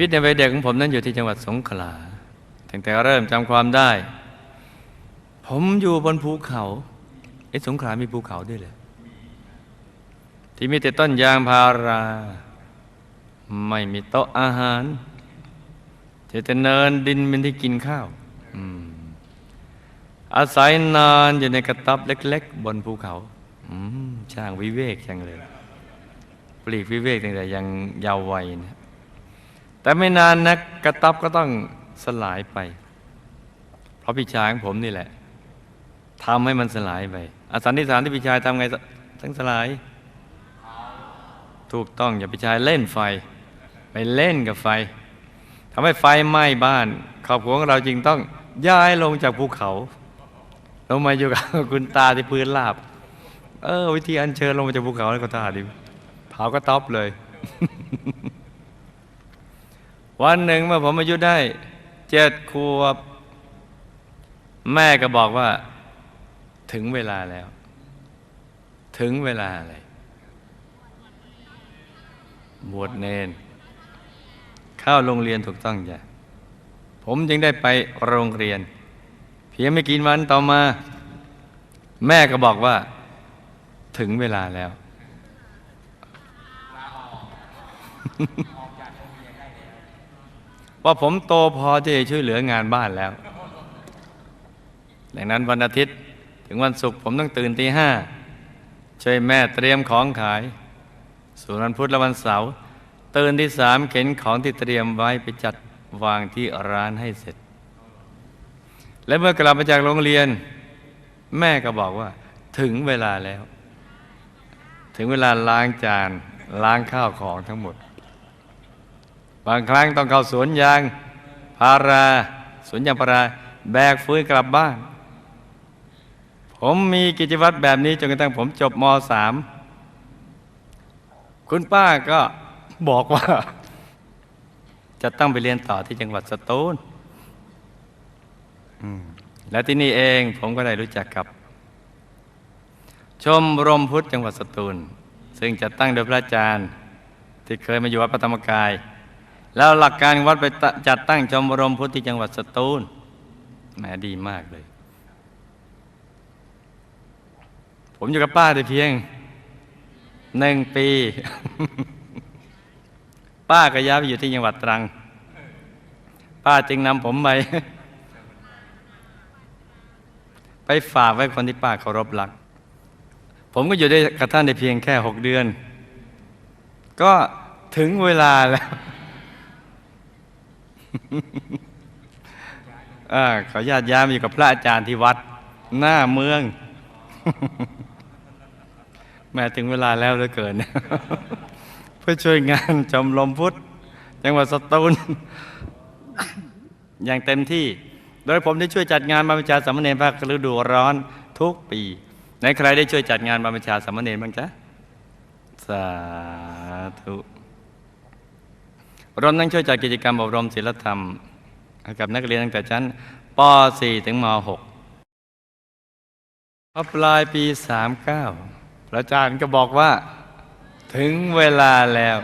วิตในวัยเด็กของผมนั้นอยู่ที่จังหวัดสงขลาตั้งแต่เริ่มจำความได้ ผมอยู่บนภูเขาไอ้สงขลามีภูเขาด้วยเลยที่มีแต่ต้นยางพารา ไม่มีโต๊ะอาหารเจแต่เนินดินเป็นที่กินข้าวอาศัยนานอยู่ในกระต๊อบเล็ก ๆ บนภูเขาช่างวิเวกจังเลย ปลีกวิเวกตั้งแต่ยังเยาว์วัยนะ แต่ไม่นานนักกระตับก็ต้องสลายไป เพราะพี่ชายของผมนี่แหละทำให้มันสลายไปอาสันนิษฐานที่พี่ชายทำไงทั้งสลาย ถูกต้องอย่าพี่ชายเล่นไฟ ไปเล่นกับไฟทำให้ไฟไหม้บ้านครอบครัวของเราจึงต้องย้ายลงจากภูเขา ลงมาอยู่กับคุณตาที่พื้นราบ เออ วิธีอัญเชิญลงมาจากภูเขาแล้วก็ตาดิเผากระต๊อบเลย วันหนึ่งเมื่อผมอายุได้เจ็ดขวบ แม่ก็บอกว่า ถึงเวลาแล้ว ถึงเวลาอะไร บวชเนน เข้าโรงเรียนถูกต้องจ้ะผมจึงได้ไปโรงเรียน เพียงไม่กี่วันต่อมา แม่ก็บอกว่า ถึงเวลาแล้ว ว่าผมโตพอที่จะช่วยเหลืองานบ้านแล้ว ดังนั้นวันอาทิตย์ถึงวันศุกร์ผมต้องตื่นตีห้าช่วยแม่เตรียมของขาย ส่วนวันพุธและวันเสาร์ตื่นที่สามเข็นของที่เตรียมไว้ไปจัดวางที่ร้านให้เสร็จ และเมื่อกลับมาจากโรงเรียน แม่ก็บอกว่า ถึงเวลาแล้ว ถึงเวลาล้างจานล้างข้าวของทั้งหมด บางครั้งต้องเข้าสวนยางพารา สวนยางพารา แบกฟื้นกลับบ้าน ผมมีกิจวัตรแบบนี้จนกระทั่งผมจบมสามคุณป้าก็บอกว่า จะต้องไปเรียนต่อที่จังหวัดสตูลและที่นี่เองผมก็ได้รู้จักกับ ชมรมพุทธจังหวัดสตูล ซึ่งจะตั้งโดยพระอาจารย์ ที่เคยมาอยู่วัดพระธรรมกาย แล้วหลักการวัดไปจัดตั้งชมรมพุทธที่จังหวัดสตูลแหมดีมากเลย ผมอยู่กับป้าได้เพียงหนึ่งปี ป้าก็ย้ายไปอยู่ที่จังหวัดตรัง ป้าจึงนำผมไปไปฝากไว้คนที่ป้าเคารพรัก ผมก็อยู่ได้กับท่านได้เพียงแค่หกเดือน ก็ถึงเวลาแล้ว อาขอญาตย้ายมาอยู่กับพระอาจารย์ที่วัด หน้าเมือง แม้ถึงเวลาแล้วเหลือเกิน เพื่อช่วยงานชมรมพุทธจังหวัดสตูล อย่างเต็มที่ โดยผมได้ช่วยจัดงานบรรพชาสามเณรภาคฤดูร้อนทุกปีไหนใครได้ช่วยจัดงานบรรพชาสามเณรบ้างจ๊ะ สาธุ รวมทั้งช่วยจัดกิจกรรมอบรมศิลธรรม กับนักเรียนตั้งแต่ชั้นป .4 ถึงม .6 พอปลายปี 39พระอาจารย์ก็บอกว่า ถึงเวลาแล้ว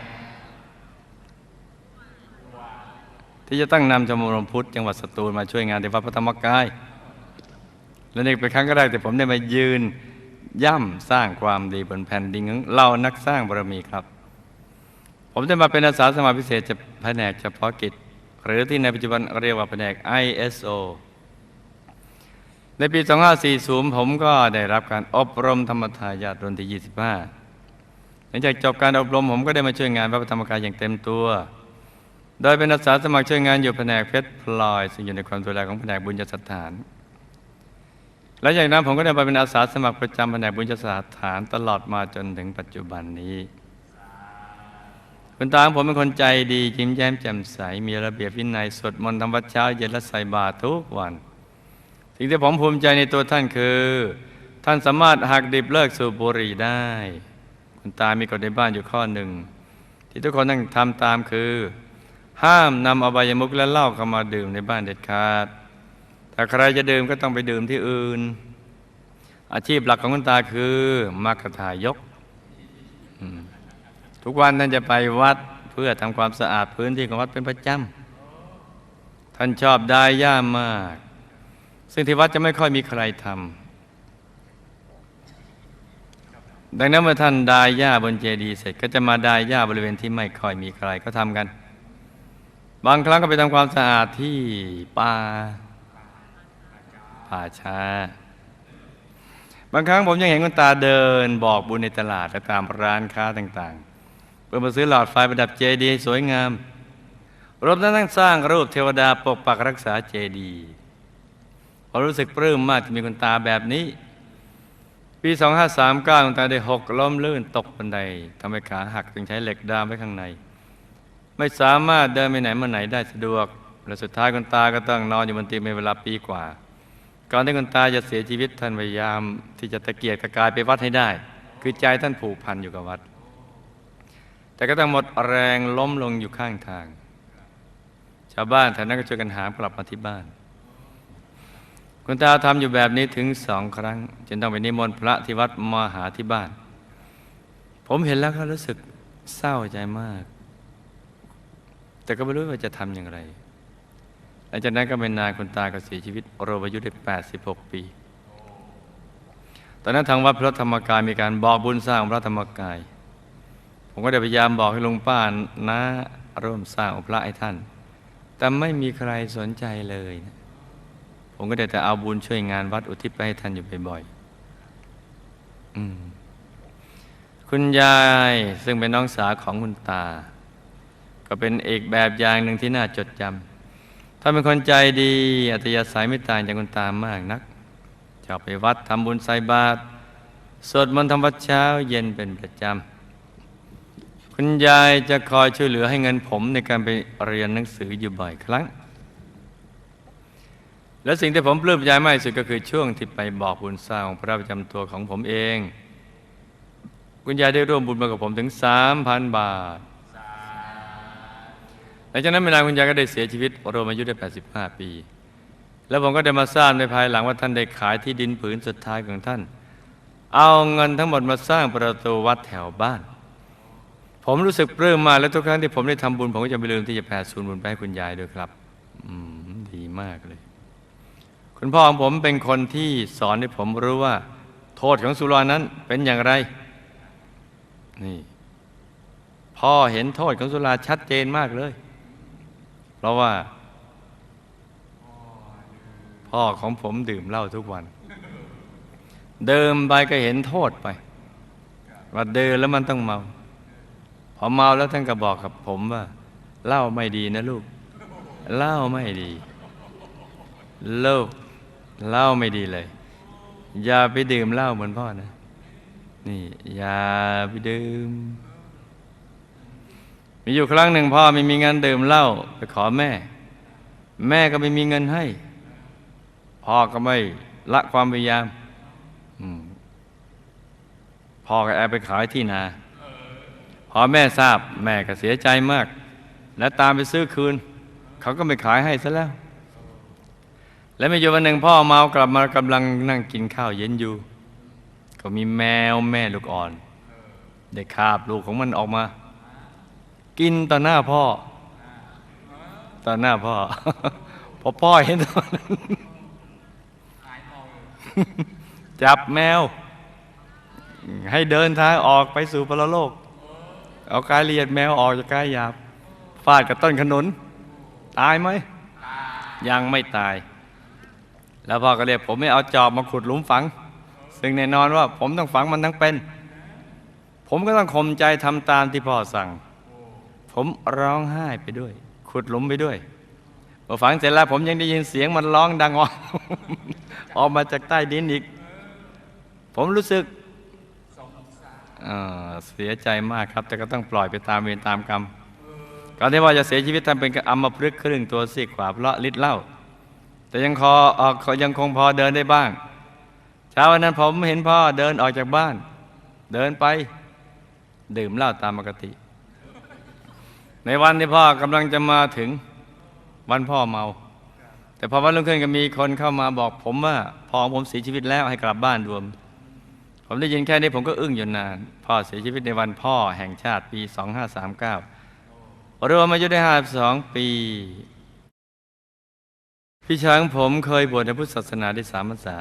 ที่จะตั้งนำชมรมพุทธจังหวัดสตูลมาช่วยงานที่วัดพระธรรมกาย และนี่เป็นครั้งแรกที่ผมได้มายืนย่ำสร้างความดีบนแผ่นดินของเรานักสร้างบารมีครับ ผมได้มาเป็นอาสาสมัครพิเศษจะแผนกเฉพาะกิจ หรือที่ในปัจจุบันเรียกว่าแผนก ISO ในปี 2540 ผมก็ได้รับการอบรมธรรมทายาทรุ่นที่ 25 หลังจากจบการอบรมผมก็ได้มาช่วยงานพระธรรมกายอย่างเต็มตัว โดยเป็นอาสาสมัครช่วยงานอยู่แผนกเพชรพลอย ซึ่งอยู่ในความดูแลของแผนกบุญญสถานและจากนั้นผมก็ได้มาเป็นอาสาสมัครประจำแผนกบุญญสถานตลอดมาจนถึงปัจจุบันนี้ คุณตาของผมเป็นคนใจดียิ้มแย้มแจ่มใส มีระเบียบวินัยสวดมนต์ทำวัดเช้าเย็นและใส่บาตรทุกวัน สิ่งที่ผมภูมิใจในตัวท่านคือ ท่านสามารถหักดิบเลิกสูบบุหรี่ได้ คุณตามีกฎในบ้านอยู่ข้อหนึ่ง ที่ทุกคนต้องทำตามคือ ห้ามนำอบายมุขและเหล้าเข้ามาดื่มในบ้านเด็ดขาดถ้าใครจะดื่มก็ต้องไปดื่มที่อื่น อาชีพหลักของคุณตาคือมักทายก ทุกวันท่านจะไปวัดเพื่อทำความสะอาดพื้นที่ของวัดเป็นประจำท่านชอบได้ย่ามาก ซึ่งที่วัดจะไม่ค่อยมีใครทำดังนั้นเมื่อท่านดายหญ้าบนเจดีย์เสร็จก็จะมาดายหญ้าบริเวณที่ไม่ค่อยมีใครก็ทำกัน บางครั้งก็ไปทำความสะอาดที่ป่าป่าช้าบางครั้งผมยังเห็นคุณตาเดินบอกบุญในตลาดและตามร้านค้าต่างๆ เพื่อมาซื้อหลอดไฟประดับเจดีย์สวยงาม รวมทั้งทั้งสร้างรูปเทวดาปกปักรักษาเจดีย์ผมรู้สึกปลื้มมากที่มีคุณตาแบบนี้ ปี 2539คุณตาได้หกล้มลื่นตกบันไดทำให้ขาหักจึงใช้เหล็กดามไว้ข้างใน ไม่สามารถเดินไปไหนมาไหนได้สะดวก และสุดท้ายคุณตาก็ต้องนอนอยู่บนเตียงเป็นเวลาปีกว่าก่อนที่คุณตาจะเสียชีวิตท่านพยายาม ที่จะตะเกียกตะกายไปวัดให้ได้ คือใจท่านผูกพันอยู่กับวัด แต่ก็ต้องหมดแรงล้มลงอยู่ข้างทาง ชาวบ้านแถวนั้นก็ช่วยกันหามกลับมาที่บ้าน คุณตาทำอยู่แบบนี้ถึงสองครั้งจนต้องไปนิมนต์พระที่วัดมาหาที่บ้าน ผมเห็นแล้วก็รู้สึกเศร้าใจมาก แต่ก็ไม่รู้ว่าจะทำอย่างไรหลังจากนั้นก็เป็นนานคุณตาก็เสียชีวิตรวมอายุได้ 86 ปี ตอนนั้นทางวัดพระธรรมกายมีการบอกบุญสร้างพระธรรมกาย ผมก็ได้พยายามบอกให้ลุงป้านะร่วมสร้างองค์พระให้ท่าน แต่ไม่มีใครสนใจเลยนะผมก็ได้แต่เอาบุญช่วยงานวัดอุทิศไปให้ท่านอยู่บ่อยๆคุณยายซึ่งเป็นน้องสาวของคุณตา ก็เป็นเอกแบบอย่างหนึ่งที่น่าจดจำท่านเป็นคนใจดี อัธยาศัยไม่ต่างจากคุณตามากนักชอบไปวัดทำบุญใส่บาตรสวดมนต์ทำวัดเช้าเย็นเป็นประจำ คุณยายจะคอยช่วยเหลือให้เงินผมในการไปเรียนหนังสืออยู่บ่อยครั้ง และสิ่งที่ผมปลื้มใจมากที่สุดก็คือช่วงที่ไปบอกบุญสร้างพระประจำตัวของผมเอง คุณยายได้ร่วมบุญมากับผมถึงสามพันบาทหลังจากนั้นไม่นานคุณยายก็ได้เสียชีวิตรวมอายุได้ 85 ปี แล้วผมก็ได้มาทราบในภายหลังว่าท่านได้ขายที่ดินผืนสุดท้ายของท่าน เอาเงินทั้งหมดมาสร้างประตูวัดแถวบ้าน ผมรู้สึกปลื้มมาและทุกครั้งที่ผมได้ทำบุญ ผมก็จะไม่ลืมที่จะแผ่ส่วนบุญไปให้คุณยายด้วยครับ อืมดีมากเลย คุณพ่อของผมเป็นคนที่สอนให้ผมรู้ว่า โทษของสุรานั้นเป็นอย่างไร นี่พ่อเห็นโทษของสุราชัดเจนมากเลย เพราะว่า พ่อของผมดื่มเหล้าทุกวัน เดิมไปก็เห็นโทษไป ว่าเดินแล้วมันต้องเมา พอเมาแล้วท่านก็บอกกับผมว่าเหล้าไม่ดีนะลูกเหล้าไม่ดีเลิกเหล้าไม่ดีเลย อย่าไปดื่มเหล้าเหมือนพ่อนะ นี่ อย่าไปดื่ม มีอยู่ครั้งหนึ่งพ่อไม่มีเงินดื่มเหล้าไปขอแม่ แม่ก็ไม่มีเงินให้ พ่อก็ไม่ละความพยายามพ่อก็แอบไปขายที่นา อพอแม่ทราบแม่ก็เสียใจมาก และตามไปซื้อคืน เขาก็ไม่ขายให้ซะแล้ว และมีอยู่วันหนึ่งพ่อเมากลับมากำลังนั่งกินข้าวเย็นอยู่ ก็มีแมวแม่ลูกอ่อน ได้คาบลูกของมันออกมา กินต่อหน้าพ่อต่อหน้าพ่อพอพ่อเห็นตอนนั้นจับแมว ให้เดินทางออกไปสู่ปรโลก เอากายละเอียดแมวออกจากกายหยาบฟาดกับต้นขนุน ตายไหม ยังไม่ตาย แล้วพ่อก็เรียกผมไม่เอาจอบมาขุดหลุมฝัง ซึ่งแน่นอนว่าผมต้องฝังมันทั้งเป็น ผมก็ต้องข่มใจทำตามที่พ่อสั่ง ผมร้องไห้ไปด้วย ขุดหลุมไปด้วยพอฝังเสร็จแล้วผมยังได้ยินเสียงมันร้องดังออกออกมาจากใต้ดินอีก ผมรู้สึก เสียใจมากครับ แต่ก็ต้องปล่อยไปตามเวรตามกรรมก่อนที่ว่าจะเสียชีวิตท่านเป็นอัมพฤกษ์ครึ่งตัวซีกขวาเพราะฤทธิ์เหล้าแต่ยังคอออกยังคงพอเดินได้บ้าง เช้าวันนั้นผมเห็นพ่อเดินออกจากบ้าน เดินไปดื่มเหล้าตามปกติ ในวันที่พ่อกำลังจะมาถึงวันพ่อเมา แต่พอวันรุ่งขึ้นก็มีคนเข้ามาบอกผมว่าพ่อของผมเสียชีวิตแล้วให้กลับบ้านรวม ผมได้ยินแค่นี้ผมก็อึ้งอยู่นาน พ่อเสียชีวิตในวันพ่อแห่งชาติปี 2539รวมอายุได้ 52 ปี พี่ช้างผมเคยบวชในพุทธศาสนาได้สามพรรษา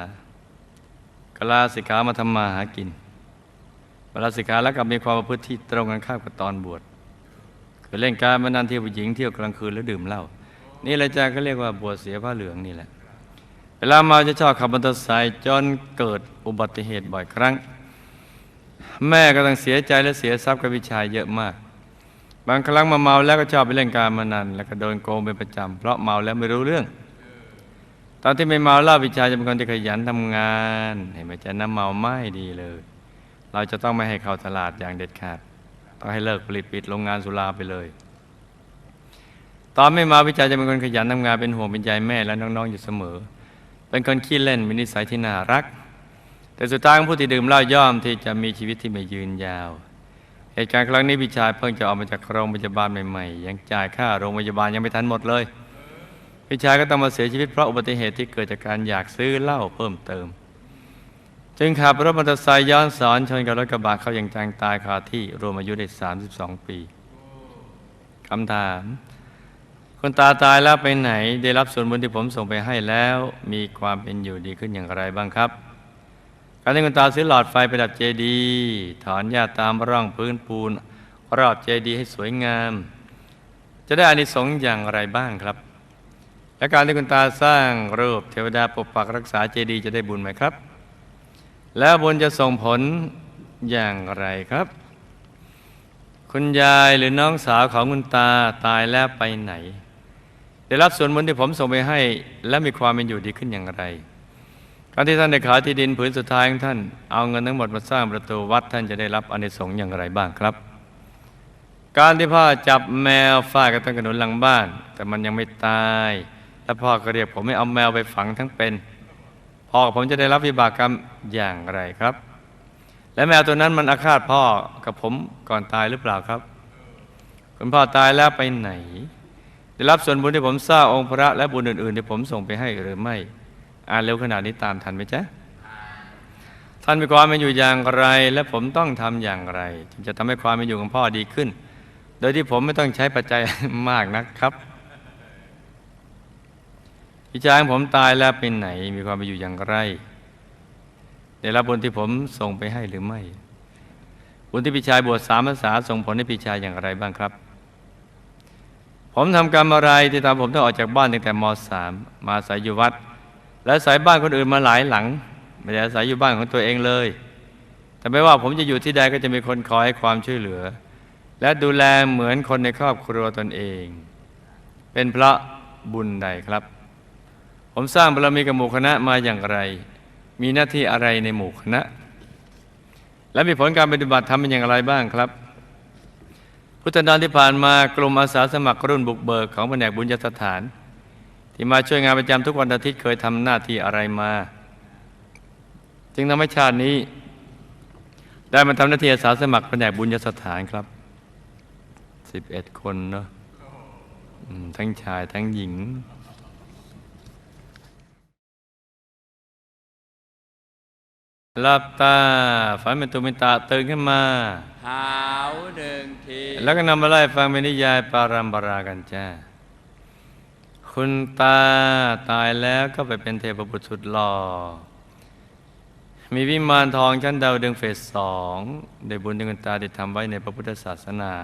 กลาสิกขามาทำมาหากินเวลาสิกขาแล้วกลับมีความประพฤติที่ตรงกันข้ามกับตอนบวชคือเล่นการมานันเที่ยวผู้หญิงเที่ยวกลางคืนแล้วดื่มเหล้านี่แหละจ้าก็เรียกว่าบวชเสียผ้าเหลืองนี่แหละ ลาเมาจะชอบขับมอเตอร์ไซค์จนเกิดอุบัติเหตุบ่อยครั้ง แม่ก็ต้องเสียใจและเสียทรัพย์กับวิชายเยอะมาก บางครั้งมาเมาแล้วก็ชอบไปเล่นการมานันแล้วก็โดนโกงเป็นประจำเพราะเมาแล้วไม่รู้เรื่อง ตอนที่ไม่เมาเล้าวิชาจะเป็นคนที่ขยันทำงาน เห็นไหมจ๊ะน้ำเมาไม่ดีเลย เราจะต้องไม่ให้เข้าตลาดอย่างเด็ดขาดต้องให้เลิกผลิตปิดโรงงานสุราไปเลยตอนไม่เมาวิชาจะเป็นคนขยันทำงานเป็นห่วงเป็นใยแม่และน้องๆอยู่เสมอ เป็นคนขี้เล่นมีนิสัยที่น่ารัก แต่สุดท้ายผู้ที่ดื่มเหล้าย่อมที่จะมีชีวิตที่ไม่ยืนยาว เหตุการณ์ครั้งนี้พี่ชายเพิ่งจะออกมาจากโรงพยาบาลใหม่ๆยังจ่ายค่าโรงพยาบาลยังไม่ทันหมดเลย พี่ชายก็ต้องมาเสียชีวิตเพราะอุบัติเหตุที่เกิดจากการอยากซื้อเหล้าเพิ่มเติม จึงขับรถมอเตอร์ไซค์ย้อนสอนชนกับรถกระบะเขาอย่างจังตายคาที่รวมอายุได้ 32 ปีคำถาม คนตาตายแล้วไปไหน ได้รับส่วนบุญที่ผมส่งไปให้แล้ว มีความเป็นอยู่ดีขึ้นอย่างไรบ้างครับการที่คุณตาซื้อหลอดไฟประดับเจดีย์ถอนหญ้าตามร่องพื้นปูน รอบเจดีย์ให้สวยงาม จะได้อานิสงส์อย่างไรบ้างครับ และการที่คุณตาสร้างรูปเทวดาปกปักรักษาเจดีย์จะได้บุญไหมครับ แล้วบุญจะส่งผลอย่างไรครับ คุณยายหรือน้องสาวของคุณตาตายแล้วไปไหน ได้รับส่วนบุญที่ผมส่งไปให้ และมีความเป็นอยู่ดีขึ้นอย่างไรการที่ท่านได้ขายที่ดินผืนสุดท้ายของท่านเอาเงินทั้งหมดมาสร้างประตูวัดท่านจะได้รับอานิสงส์อย่างไรบ้างครับ การที่พ่อจับแมวฟาดกับต้นขนุนหลังบ้าน แต่มันยังไม่ตายแล้วพ่อก็เรียกผมให้เอาแมวไปฝังทั้งเป็นพ่อผมจะได้รับวิบากกรรมอย่างไรครับ และแมวตัวนั้นมันอาฆาตพ่อกับผมก่อนตายหรือเปล่าครับ คุณพ่อตายแล้วไปไหน ได้รับส่วนบุญที่ผมสร้างองค์พระและบุญอื่นๆที่ผมส่งไปให้หรือไม่ อ่านเร็วขนาดนี้ตามทันไหมจ๊ะท่านมีความเป็นอยู่อย่างไร และผมต้องทำอย่างไรจึงจะทำให้ความเป็นอยู่ของพ่อดีขึ้น โดยที่ผมไม่ต้องใช้ปัจจัยมากนักครับพี่ชายของผมตายแล้วเป็นไหน มีความเป็นอยู่อย่างไรได้รับบุญที่ผมส่งไปให้หรือไม่ บุญที่พี่ชายบวชสามพรรษาส่งผลให้พี่ชายอย่างไรบ้างครับ ผมทำกรรมอะไรที่ทำผมต้องออกจากบ้านตั้งแต่มสามมาอาศัยอยู่วัด และอาศัยบ้านคนอื่นมาหลายหลัง ไม่ได้อาศัยอยู่บ้านของตัวเองเลย แต่ไม่ว่าผมจะอยู่ที่ใดก็จะมีคนคอยให้ความช่วยเหลือ และดูแลเหมือนคนในครอบครัวตนเอง เป็นเพราะบุญใดครับ ผมสร้างบารมีกับหมู่คณะมาอย่างไร มีหน้าที่อะไรในหมู่คณะ และมีผลการปฏิบัติทำเป็นอย่างไรบ้างครับ พุทธนานที่ผ่านมากลุ่มอาสาสมัครรุ่นบุกเบิกของแผนกบุญญสถาน ที่มาช่วยงานประจำทุกวันอาทิตย์เคยทำหน้าที่อะไรมา จึงทำให้ชาตินี้ ได้มาทำหน้าที่อาสาสมัครแผนกบุญญสถานครับสิบเอ็ดคนเนาะทั้งชายทั้งหญิง หลับตาฝันเป็นตุเป็นตาตื่นขึ้นมาหาวหนึ่งทีแล้วก็นำมาไล่ฟังเป็นนิยายปารัมปรากันจ้าคุณตาตายแล้วก็ไปเป็นเทพบุตรสุดหล่อ มีวิมานทองชั้นดาวดึงส์เฟสสองได้บุญที่คุณตาได้ทำไว้ในพระพุทธศาสนา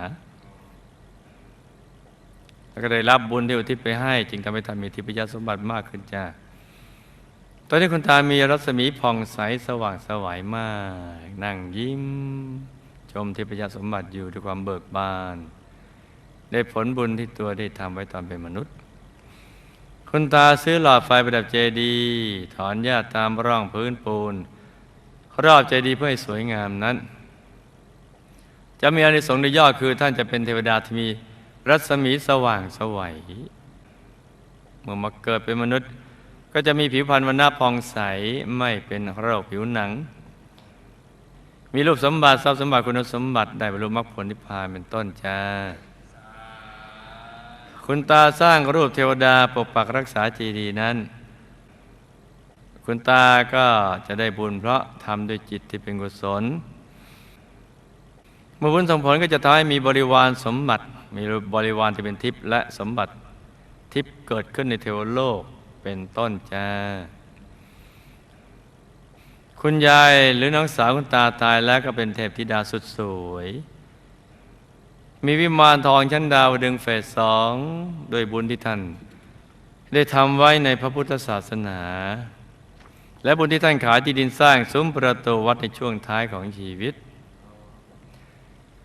แล้วก็ได้รับบุญที่อุทิศไปให้ จึงทำให้ท่านมีทิพยสมบัติมากขึ้นจ้าต อนนี้คุณตามีรัศมีผ่องใสสว่างสวัยมาก นั่งยิ้ม ชมทิพยสมบัติอยู่ด้วยความเบิกบาน ได้ผลบุญที่ตัวได้ทำไว้ตอนเป็นมนุษย์ คุณตาซื้อหลอดไฟประดับเจดี ถอนหญ้าตามร่องพื้นปูน รอบเจดีเพื่อให้สวยงามนั้น จะมีอานิสงส์ในยอดคือท่านจะเป็นเทวดาที่มีรัศมีสว่างสวัยเมื่อมาเกิดเป็นมนุษย์ ก็จะมีผิวพรรณวันณะผ่องใสไม่เป็นโรคผิวหนัง มีรูปสมบัติทรัพย์สมบัติคุณสมบัติได้บรรลุมรรคผลนิพพานเป็นต้นจ้า คุณตาสร้างรูปเทวดาปกปักรักษาเจดีนั้น คุณตาก็จะได้บุญเพราะทำด้วยจิตที่เป็นกุศลเมื่อบุญส่งผลก็จะทำให้มีบริวารสมบัติ มีบริวารที่เป็นทิพย์และสมบัติทิพย์เกิดขึ้นในเทวโลก เป็นต้นจ้า คุณยายหรือน้องสาวคุณตาตายแล้วก็เป็นเทพธิดาสุดสวย มีวิมานทองชั้นดาวดึงเฟสสองโดยบุญที่ท่าน ได้ทำไว้ในพระพุทธศาสนา และบุญที่ท่านขายที่ดินสร้างซุ้มประตูวัดในช่วงท้ายของชีวิต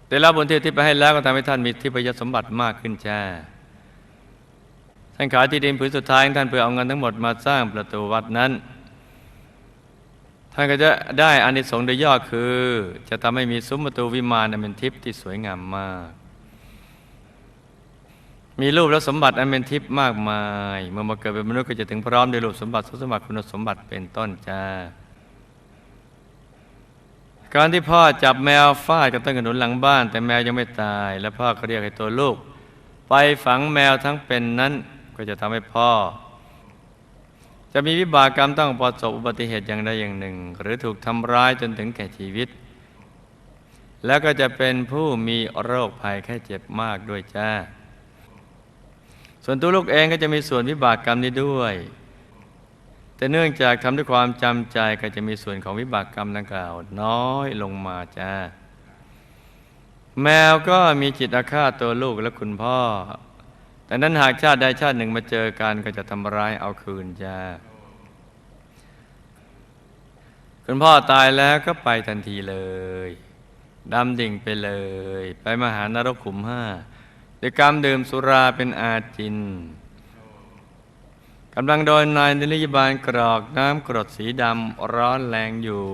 แต่ละบุญที่ที่ไปให้แล้วก็ทำให้ท่านมีทิพยสมบัติมากขึ้นจ้า ท่านขายที่ดินผืนสุดท้ายท่านเพื่อเอาเงินทั้งหมดมาสร้างประตูวัดนั้น ท่านก็จะได้อานิสงส์โดยย่อคือ จะทำให้มีซุ้มประตูวิมานอันเป็นทิพย์ที่สวยงามมาก มีรูปและสมบัติอันเป็นทิพย์มากมาย เมื่อมาเกิดเป็นมนุษย์ก็จะถึงพร้อมด้วยรูปสมบัติทรัพย์สมบัติคุณสมบัติเป็นต้นจ้าการที่พ่อจับแมวฟาดกับต้นขนุนหลังบ้าน แต่แมวยังไม่ตาย และพ่อก็เรียกให้ตัวลูก ไปฝังแมวทั้งเป็นนั้น ก็จะทำให้พ่อ จะมีวิบากกรรมต้องประสบอุบัติเหตุอย่างใดอย่างหนึ่ง หรือถูกทำร้ายจนถึงแก่ชีวิต แล้วก็จะเป็นผู้มีโรคภัยแค่เจ็บมากด้วยจ้า ส่วนตัวลูกเองก็จะมีส่วนวิบากกรรมนี้ด้วย แต่เนื่องจากทำด้วยความจำใจก็จะมีส่วนของวิบากกรรมดังกล่าว น้อยลงมาจ้าแมวก็มีจิตอาฆาตตัวลูกและคุณพ่อ แต่นั้นหากชาติใดชาติหนึ่งมาเจอกันก็จะทำร้ายเอาคืนจ้าคุณพ่อตายแล้วก็ไปทันทีเลยดำดิ่งไปเลย ไปมหานรกขุมห้าด้วยกรรมดื่มสุราเป็นอาจินกำลังโดนนายนิรยบาลกรอกน้ำกรดสีดำร้อนแรงอยู่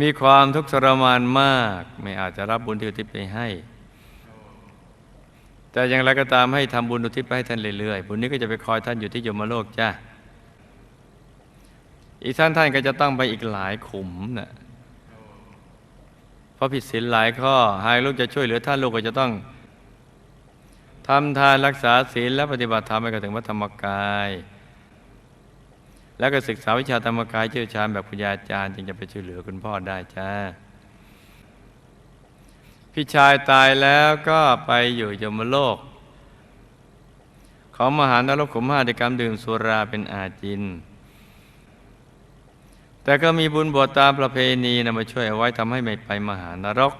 มีความทุกข์ทรมานมาก ไม่อาจจะรับบุญที่อุทิศไปให้ แต่อย่างไรก็ตามให้ทำบุญอุทิศไปให้ท่านเรื่อยๆบุญนี้ก็จะไปคอยท่านอยู่ที่ยมโลกจ้าอีกท่านท่านก็จะต้องไปอีกหลายขุมนะเพราะผิดศีลหลายข้อ หากลูกจะช่วยเหลือท่านลูกก็จะต้องทำทานรักษาศีลและปฏิบัติธรรมให้ถึงวัธรรมกาย แล้วก็ศึกษาวิชาธรรมกายเชี่ยวชาญแบบปัญญาจารย์จึงจะไปช่วยเหลือคุณพ่อได้จ้า พี่ชายตายแล้วก็ไปอยู่ยมโลก ของมหานรกขุมห้าในกรรมดื่มสุราเป็นอาจิน แต่ก็มีบุญบวชตามประเพณีนำมาช่วยเอาไว้ทำให้ไม่ไปมหานรก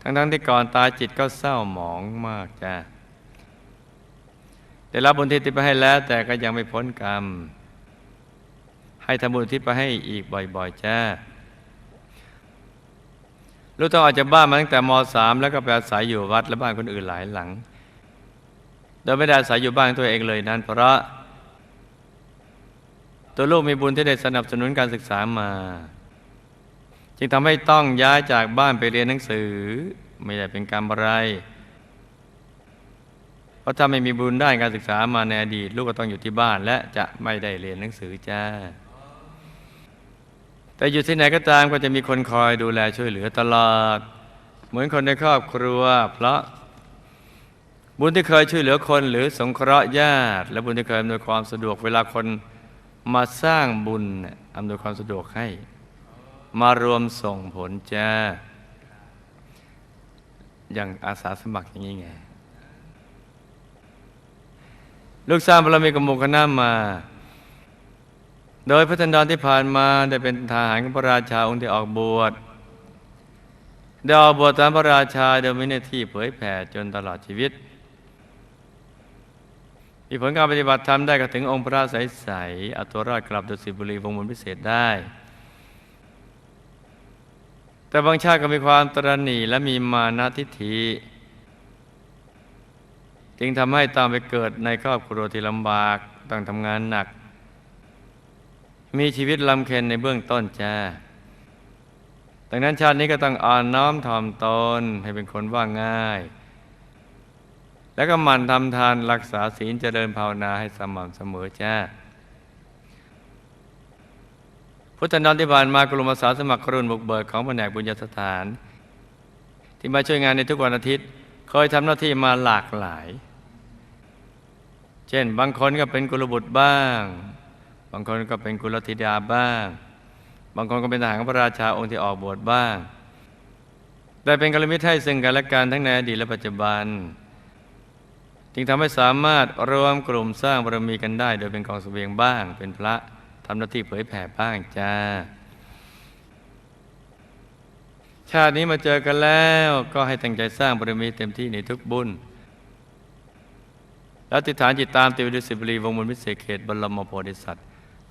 ทั้งๆที่ก่อนตายจิตก็เศร้าหมองมากจ้าได้รับบุญที่ติไปให้แล้ว แต่ก็ยังไม่พ้นกรรม ให้ทำบุญที่ไปให้อีกบ่อย ๆ จ้า ลูกต้องออกจากบ้านมาตั้งแต่มสามแล้วก็ไปอาศัยอยู่วัดและบ้านคนอื่นหลายหลัง โดยไม่ได้อาศัยอยู่บ้านตัวเองเลยนั้น เพราะ ตัวลูกมีบุญที่ได้สนับสนุนการศึกษามา จึงทำให้ต้องย้ายจากบ้านไปเรียนหนังสือ ไม่ได้เป็นกรรอะไรเพราะถ้าไม่มีบุญได้การศึกษามาในอดีต ลูกก็ต้องอยู่ที่บ้านและจะไม่ได้เรียนหนังสือจ้า แต่อยู่ที่ไหนก็ตามก็จะมีคนคอยดูแลช่วยเหลือตลอด เหมือนคนในครอบครัว เพราะ บุญที่เคยช่วยเหลือคนหรือสงเคราะห์ญาติ และบุญที่เคยอำนวยความสะดวกเวลาคนมาสร้างบุญอำนวยความสะดวกให้ มารวมส่งผลจ้าอย่างอาสาสมัครอย่างนี้ไง ลูกสร้างบารมีกับหมู่คณะมา โดยพระธันดรที่ผ่านมาได้เป็นทหารของพระราชาองค์ที่ออกบวชได้ออกบวชตามพระราชาโดยมีหน้าที่เผยแผ่จนตลอดชีวิต มีผลการปฏิบัติธรรมได้กระถึงองค์พระใสๆเอาตัวรอดกลับดุสิตบุรีวงมนพิเศษได้ แต่บางชาติก็มีความตรณีและมีมานะทิฏฐิจึงทำให้ต้องไปเกิดในครอบครัวที่ลำบากต้องทำงานหนัก มีชีวิตลำเค็ญในเบื้องต้นจ้าดังนั้นชาตินี้ก็ต้องอ่อนน้อมถ่อมตนให้เป็นคนว่าง่าย แล้วก็หมั่นทำทานรักษาศีลเจริญภาวนาให้สม่ำเสมอจ้าพุทธนันที่ผ่านมากลุ่มอาสาสมัครกรุ่นบุกเบิกของแผนกบุญญาสถาน ที่มาช่วยงานในทุกวันอาทิตย์เคยทำหน้าที่มาหลากหลาย เช่นบางคนก็เป็นกุลบุตรบ้าง บางคนก็เป็นกุลธิดาบ้าง บางคนก็เป็นทหารของพระราชาองค์ที่ออกบวชบ้าง ได้เป็นกัลมิตรให้ซึ่งกันและกันทั้งในอดีตและปัจจุบัน จึงทำให้สามารถรวมกลุ่มสร้างบารมีกันได้ โดยเป็นกองเสบียงบ้าง เป็นพระทำหน้าที่เผยแผ่บ้างจ้า ชาตินี้มาเจอกันแล้วก็ให้ตั้งใจสร้างบารมีเต็มที่ในทุกบุญแล้วติฐานจิตตามติวดุสิบรีวงมนวิเศษเขตบรมโพธิสัตว์